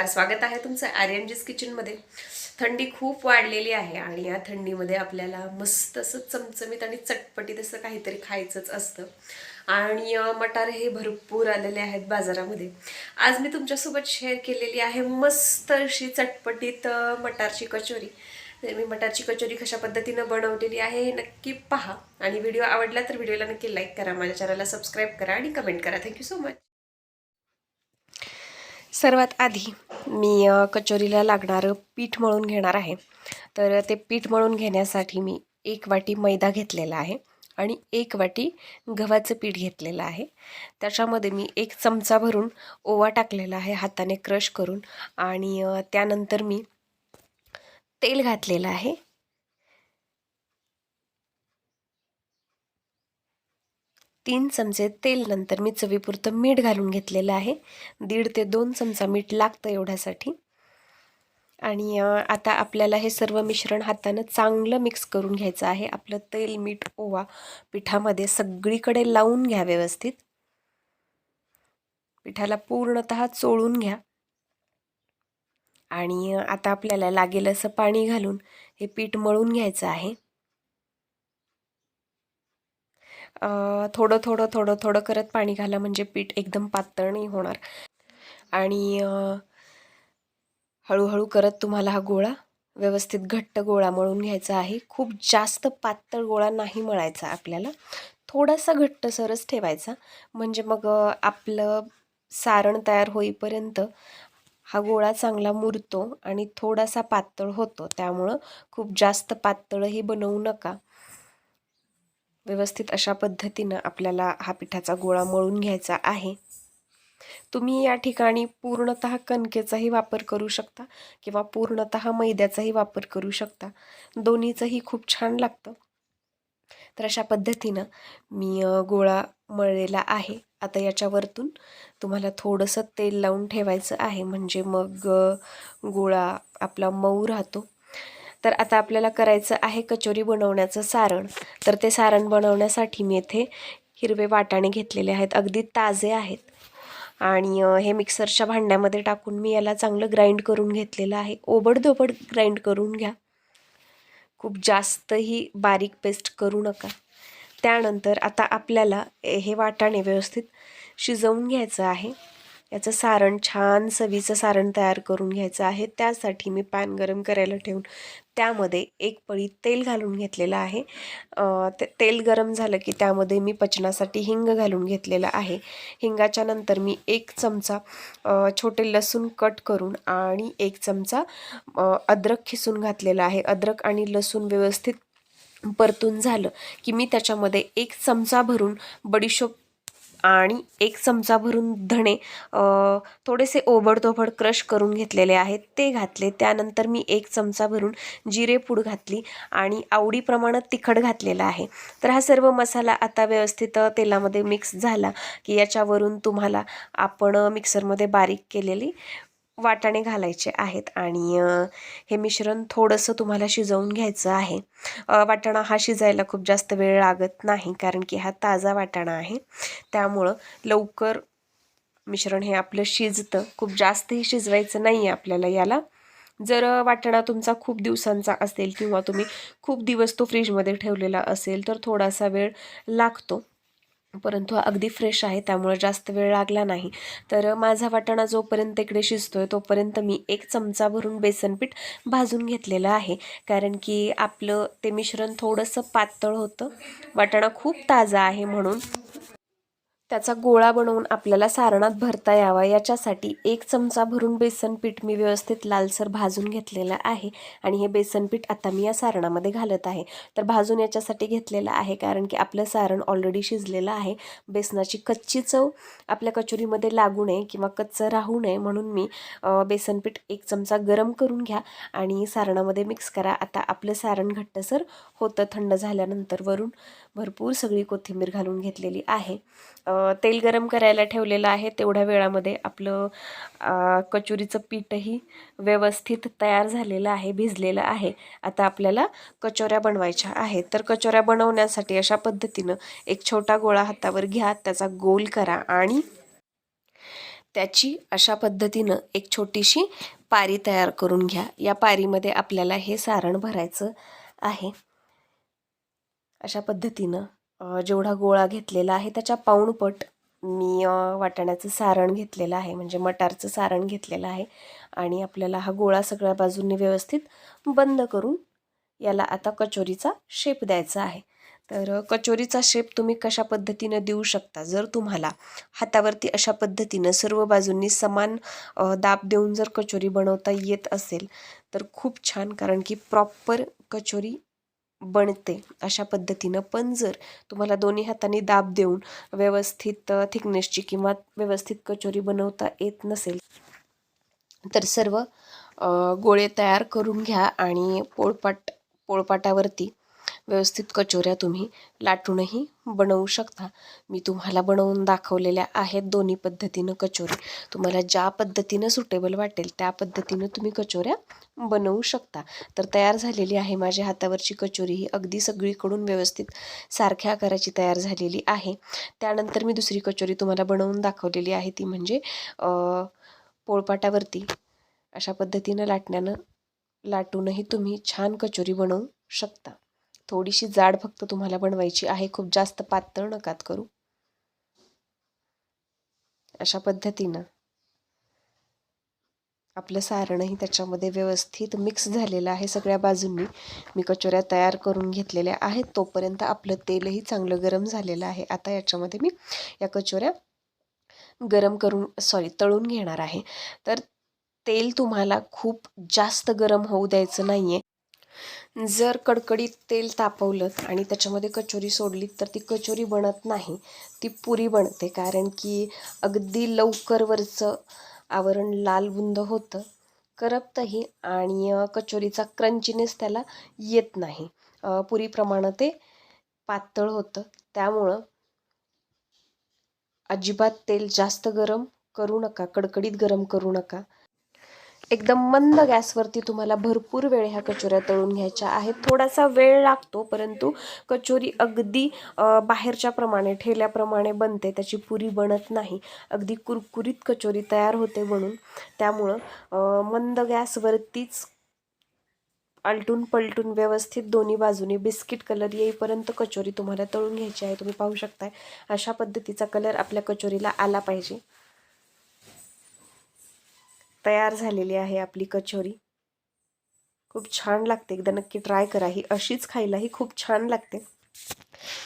नमस्कार स्वागत आहे तुमचं आर्यनजीस किचनमध्ये थंडी खूप वाढलेली आहे आणि या थंडीमध्ये आपल्याला मस्त असं चमचमीत आणि चटपटीत असं काहीतरी खायचंच असतं. आणि मटार हे भरपूर आलेले आहेत बाजारामध्ये. आज मी तुमच्यासोबत शेअर केलेली आहे मस्त अशी चटपटीत मटारची कचोरी. तर मी मटारची कचोरी कशा पद्धतीनं बनवलेली आहे हे नक्की पहा. आणि व्हिडिओ आवडला तर व्हिडिओला नक्की लाईक करा माझ्या चॅनलला सबस्क्राईब करा आणि कमेंट करा. थँक्यू सो मच सर्वात आधी मी कचोरीला लागणारं पीठ मळून घेणार आहे. तर ते पीठ मळून घेण्यासाठी मी एक वाटी मैदा घेतलेला आहे आणि एक वाटी गव्हाचं पीठ घेतलेलं आहे. त्याच्यामध्ये मी एक चमचा भरून ओवा टाकलेला आहे हाताने क्रश करून आणि त्यानंतर मी तेल घातलेलं आहे. तीन चमचे तेल नंतर मी चवीपुरतं मीठ घालून घेतलेलं आहे. दीड ते दोन चमचा मीठ लागतं एवढ्यासाठी. आणि आता आपल्याला हे सर्व मिश्रण हातानं चांगलं मिक्स करून घ्यायचं आहे. आपलं तेल मीठ ओवा पिठामध्ये सगळीकडे लावून घ्या व्यवस्थित. पिठाला पूर्णत चोळून घ्या. आणि आता आपल्याला लागेल असं पाणी घालून हे पीठ मळून घ्यायचं आहे. थोडं थोडं थोडं थोडं करत पाणी घाला म्हणजे पीठ एकदम पातळ नाही होणार. आणि हळूहळू करत तुम्हाला हा गोळा व्यवस्थित घट्ट गोळा मळून घ्यायचा आहे. खूप जास्त पातळ गोळा नाही मळायचा आपल्याला. थोडासा घट्ट सरच ठेवायचा. म्हणजे मग आपलं सारण तयार होईपर्यंत हा गोळा चांगला मुरतो आणि थोडासा पातळ होतो. त्यामुळं खूप जास्त पातळही बनवू नका. व्यवस्थित अशा पद्धतीनं आपल्याला हा पिठाचा गोळा मळून घ्यायचा आहे. तुम्ही या ठिकाणी पूर्णत कणकेचाही वापर करू शकता किंवा पूर्णत मैद्याचाही वापर करू शकता. दोन्हीचंही खूप छान लागतं. तर अशा पद्धतीनं मी गोळा मळलेला आहे. आता याच्यावरतून तुम्हाला थोडंसं तेल लावून ठेवायचं आहे. म्हणजे मग गोळा आपला मऊ राहतो. तर आता आपल्याला करायचं आहे कचोरी बनवण्याचं सारण. तर ते सारण बनवण्यासाठी मी येथे हिरवे वाटाणे घेतलेले आहेत. अगदी ताजे आहेत. आणि हे मिक्सरच्या भांड्यामध्ये टाकून मी याला चांगलं ग्राइंड करून घेतलेलं आहे. ओबडधोबड ग्राइंड करून घ्या. खूप जास्तही बारीक पेस्ट करू नका. त्यानंतर आता आपल्याला हे वाटाणे व्यवस्थित शिजवून घ्यायचं आहे. याचं सारण छान चवीचं सारण तयार करून घ्यायचं आहे. त्यासाठी मी पॅन गरम करायला ठेवून त्यामध्ये एक पळी तेल घालून घेतलेलं आहे. ते तेल गरम झालं की त्यामध्ये मी पचनासाठी हिंग घालून घेतलेलं आहे. हिंगाच्या नंतर मी एक चमचा छोटे लसूण कट करून आणि एक चमचा अद्रक खिसून घातलेला आहे. अद्रक आणि लसूण व्यवस्थित परतून झालं की मी त्याच्यामध्ये एक चमचा भरून बडीशोप आणि एक चमचा भरून धणे थोडेसे ओबडधोबड क्रश करून घेतलेले आहेत. ते घातले. त्यानंतर मी एक चमचा भरून जिरेपूड घातली आणि आवडीप्रमाणे तिखट घातलेलं आहे. तर हा सर्व मसाला आता व्यवस्थित तेलामध्ये मिक्स झाला की याच्यावरून तुम्हाला आपण मिक्सरमध्ये बारीक केलेली वाटाणे घालायचे आहेत. आणि हे मिश्रण थोडंसं तुम्हाला शिजवून घ्यायचं आहे. वाटाणा हा शिजायला खूप जास्त वेळ लागत नाही कारण की हा ताजा वाटाणा आहे. त्यामुळं लवकर मिश्रण हे आपलं शिजतं. खूप जास्तही शिजवायचं नाही आहे आपल्याला याला. जर वाटाणा तुमचा खूप दिवसांचा असेल किंवा तुम्ही खूप दिवस तो फ्रीजमध्ये ठेवलेला असेल तर थोडासा वेळ लागतो. परंतु अगदी फ्रेश आहे त्यामुळे जास्त वेळ लागला नाही. तर माझा वाटाणा जोपर्यंत इकडे शिजतोय तोपर्यंत मी एक चमचा भरून बेसनपीठ भाजून घेतलेलं आहे. कारण की आपलं ते मिश्रण थोडंसं पातळ होतं. वाटाणा खूप ताजा आहे म्हणून. त्याचा गोळा बनवून आपल्याला सारणात भरता यावा. याच्यासाठी एक चमचा भरून बेसन पीठ मी व्यवस्थित लालसर भाजून घेतलेलं आहे आणि हे बेसन पीठ आता मी या सारणामध्ये घालत आहे. तर भाजून याच्यासाठी घेतलेलं आहे कारण की आपलं सारण ऑलरेडी शिजलेलं आहे. बेसनाची कच्ची चव आपल्या कचोरीमध्ये लागू नये किंवा कच्चं राहू नये म्हणून मी बेसनपीठ बेसन पीठ एक चमचा गरम करून घ्या आणि सारणामध्ये मिक्स करा. आता आपलं सारण घट्टसर होतं थंड झाल्यानंतर वरून भरपूर सगळी कोथिंबीर घालून घेतलेली आहे. तेल गरम करायला ठेवलेलं आहे तेवढ्या वेळामध्ये. आपलं कचोरीचं पीठही व्यवस्थित तयार झालेलं आहे भिजलेलं आहे. आता आपल्याला कचोऱ्या बनवायच्या आहेत. तर कचोऱ्या बनवण्यासाठी अशा पद्धतीनं एक छोटा गोळा हातावर घ्या त्याचा गोल करा आणि त्याची अशा पद्धतीनं एक छोटीशी पारी तयार करून घ्या. या पारीमध्ये आपल्याला हे सारण भरायचं आहे. अशा पद्धतीनं जेवढा गोळा घेतलेला आहे त्याच्या पाऊणपट मी वाटाण्याचं सारण घेतलेलं आहे. म्हणजे मटारचं सारण घेतलेलं आहे. आणि आपल्याला हा गोळा सगळ्या बाजूंनी व्यवस्थित बंद करून याला आता कचोरीचा शेप द्यायचा आहे. तर कचोरीचा शेप तुम्ही कशा पद्धतीनं देऊ शकता? जर तुम्हाला हातावरती अशा पद्धतीनं सर्व बाजूंनी समान दाब देऊन जर कचोरी बनवता येत असेल तर खूप छान. कारण की प्रॉपर कचोरी बनते अशा पद्धतीनं. पण जर तुम्हाला दोन्ही हातांनी दाब देऊन व्यवस्थित थिकनेसची किंवा व्यवस्थित कचोरी बनवता येत नसेल तर सर्व गोळे तयार करून घ्या आणि पोळपाट पोळपाटावरती व्यवस्थित कचोऱ्या तुम्ही लाटूनही बनवू शकता. मी तुम्हाला बनवून दाखवलेल्या आहेत दोन्ही पद्धतीनं कचोरी. तुम्हाला ज्या पद्धतीनं सुटेबल वाटेल त्या पद्धतीनं तुम्ही कचोऱ्या बनवू शकता. तर तयार झालेली आहे माझ्या हातावरची कचोरी. ही अगदी सगळीकडून व्यवस्थित सारख्या आकाराची तयार झालेली आहे. त्यानंतर मी दुसरी कचोरी तुम्हाला बनवून दाखवलेली आहे. ती म्हणजे पोळपाटावरती. अशा पद्धतीनं लाटण्यानं लाटूनही तुम्ही छान कचोरी बनवू शकता. थोडीशी जाड फक्त तुम्हाला बनवायची आहे. खूप जास्त पातळ नकात करू. अशा पद्धतीनं. आपलं सारणही त्याच्यामध्ये व्यवस्थित मिक्स झालेलं आहे सगळ्या बाजूंनी. मी कचोऱ्या तयार करून घेतलेल्या आहेत. तोपर्यंत आपलं तेलही चांगलं गरम झालेलं आहे. आता याच्यामध्ये मी या कचोऱ्या गरम करून सॉरी तळून घेणार आहे. तर तेल तुम्हाला खूप जास्त गरम होऊ द्यायचं नाही आहे जर कडकडीत तेल तापवलं आणि त्याच्यामध्ये कचोरी सोडली तर ती कचोरी बनत नाही. ती पुरी बनते. कारण की अगदी लवकर वरचं आवरण लाल बुंद होतं करपतही आणि कचोरीचा क्रंचीनेस त्याला येत नाही. अ, पुरीप्रमाणे ते पातळ होतं. त्यामुळं अजिबात तेल जास्त गरम करू नका कडकडीत गरम करू नका. एकदम मंद गॅसवरती तुम्हाला भरपूर वेळ ह्या कचोऱ्या तळून घ्यायच्या आहेत. थोडासा वेळ लागतो परंतु कचोरी अगदी बाहेरच्या प्रमाणे ठेल्याप्रमाणे बनते. त्याची पुरी बनत नाही. अगदी कुरकुरीत कचोरी तयार होते म्हणून. त्यामुळं मंद गॅसवरतीच आलटून पलटून व्यवस्थित दोन्ही बाजूनी बिस्किट कलर येईपर्यंत कचोरी तुम्हाला तळून घ्यायची आहे. तुम्ही पाहू शकताय अशा पद्धतीचा कलर आपल्या कचोरीला आला पाहिजे. तयार झालेली आहे आपली कचोरी. खूप छान लागते. एकदा नक्की ट्राय करा. ही अशीच खायलाही खूप छान लागते.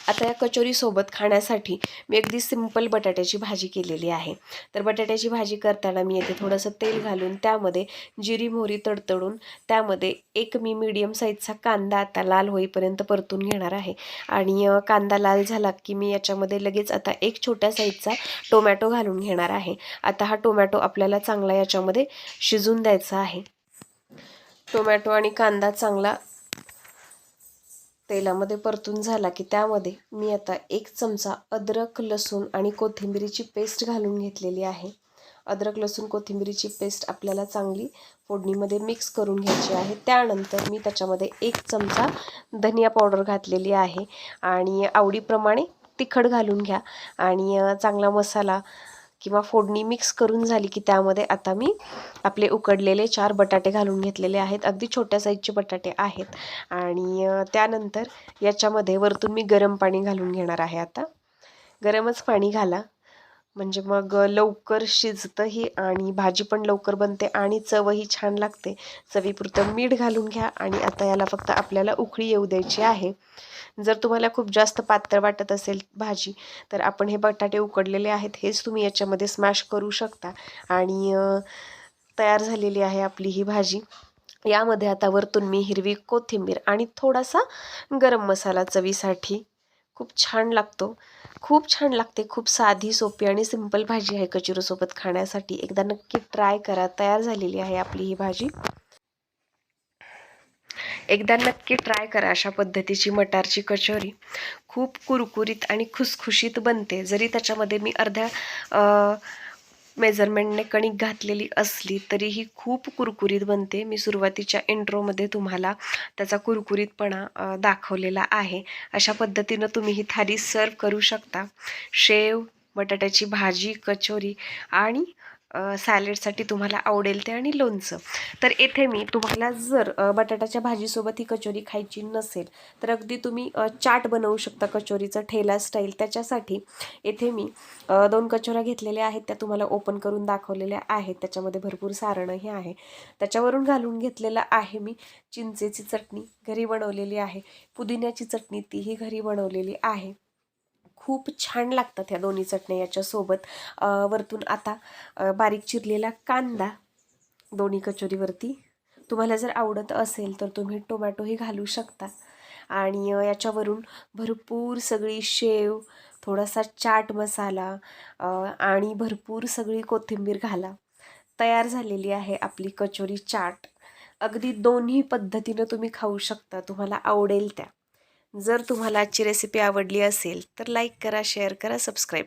आता या कचोरीसोबत खाण्यासाठी मी अगदी सिंपल बटाट्याची भाजी केलेली आहे. तर बटाट्याची भाजी करताना मी येथे थोडंसं तेल घालून त्यामध्ये जिरी मोहरी तडतडून त्यामध्ये एक मी मीडियम साईजचा कांदा आता लाल होईपर्यंत परतून घेणार आहे. आणि कांदा लाल झाला की मी याच्यामध्ये लगेच आता एक छोट्या साईजचा टोमॅटो घालून घेणार आहे. आता हा टोमॅटो आपल्याला चांगला याच्यामध्ये शिजून द्यायचा आहे. टोमॅटो आणि कांदा चांगला तेलामध्ये परतून झाला की त्यामध्ये मी आता एक चमचा अद्रक लसूण आणि कोथिंबिरीची पेस्ट घालून घेतलेली आहे. अद्रक लसूण कोथिंबिरीची पेस्ट आपल्याला चांगली फोडणीमध्ये मिक्स करून घ्यायची आहे. त्यानंतर मी त्याच्यामध्ये एक चमचा धनिया पावडर घातलेली आहे. आणि आवडीप्रमाणे तिखट घालून घ्या. आणि चांगला मसाला किंवा फोडणी मिक्स करून झाली की त्यामध्ये आता मी आपले उकडलेले चार बटाटे घालून घेतलेले आहेत. अगदी छोट्या साईजचे बटाटे आहेत. आणि त्यानंतर याच्यामध्ये वरतून मी गरम पाणी घालून घेणार आहे आता. गरमच पाणी घाला. म्हणजे मग लवकर शिजतंही आणि भाजी पण लवकर बनते आणि चवही छान लागते. चवीपुरतं मीठ घालून घ्या आणि आता याला फक्त आपल्याला उकळी येऊ द्यायची आहे. जर तुम्हाला खूप जास्त पातळ वाटत असेल भाजी तर आपण हे बटाटे उकडलेले आहेत हेच तुम्ही याच्यामध्ये स्मॅश करू शकता. आणि तयार झालेली आहे आपली ही भाजी. यामध्ये आता वरतून मी हिरवी कोथिंबीर आणि थोडासा गरम मसाला चवीसाठी खूप छान लागतो. खूप छान लागते. खूप साधी सोपी आणि सिंपल भाजी आहे कचोरीसोबत खाण्यासाठी. एकदा नक्की ट्राय करा. तयार झालेली आहे आपली ही भाजी. एकदा नक्की ट्राय करा अशा पद्धतीची मटारची कचोरी. खूप कुरकुरीत आणि खुसखुशीत बनते. जरी त्याच्यामध्ये मी अर्ध्या मेजरमेंटने कणिक घातलेली असली तरीही खूप कुरकुरीत बनते. मी सुरुवातीच्या इंट्रोमध्ये तुम्हाला त्याचा कुरकुरीतपणा दाखवलेला आहे. अशा पद्धतीनं तुम्ही ही थाली सर्व करू शकता. शेव बटाट्याची भाजी कचोरी आणि सॅलेडसाठी तुम्हाला आवडेल ते आणि लोणचं. तर येथे मी तुम्हाला जर बटाट्याच्या भाजीसोबत ही कचोरी खायची नसेल तर अगदी तुम्ही चाट बनवू शकता कचोरीचं ठेला स्टाईल. त्याच्यासाठी येथे मी दोन कचोऱ्या घेतलेल्या आहेत त्या तुम्हाला ओपन करून दाखवलेल्या आहेत. त्याच्यामध्ये भरपूर सारणंही आहे. त्याच्यावरून घालून घेतलेलं आहे मी चिंचेची चटणी घरी बनवलेली आहे. पुदिन्याची चटणी तीही घरी बनवलेली आहे. खूप छान लागतात ह्या दोन्ही चटण्या याच्यासोबत. वरतून आता बारीक चिरलेला कांदा दोन्ही कचोरीवरती. तुम्हाला जर आवडत असेल तर तुम्ही टोमॅटोही घालू शकता. आणि याच्यावरून भरपूर सगळी शेव थोडासा चाट मसाला आणि भरपूर सगळी कोथिंबीर घाला. तयार झालेली आहे आपली कचोरी चाट. अगदी दोन्ही पद्धतीनं तुम्ही खाऊ शकता. तुम्हाला आवडेल त्या. जर तुम्हाला आजची रेसिपी आवडली असेल तर लाईक करा शेअर करा सबस्क्राईब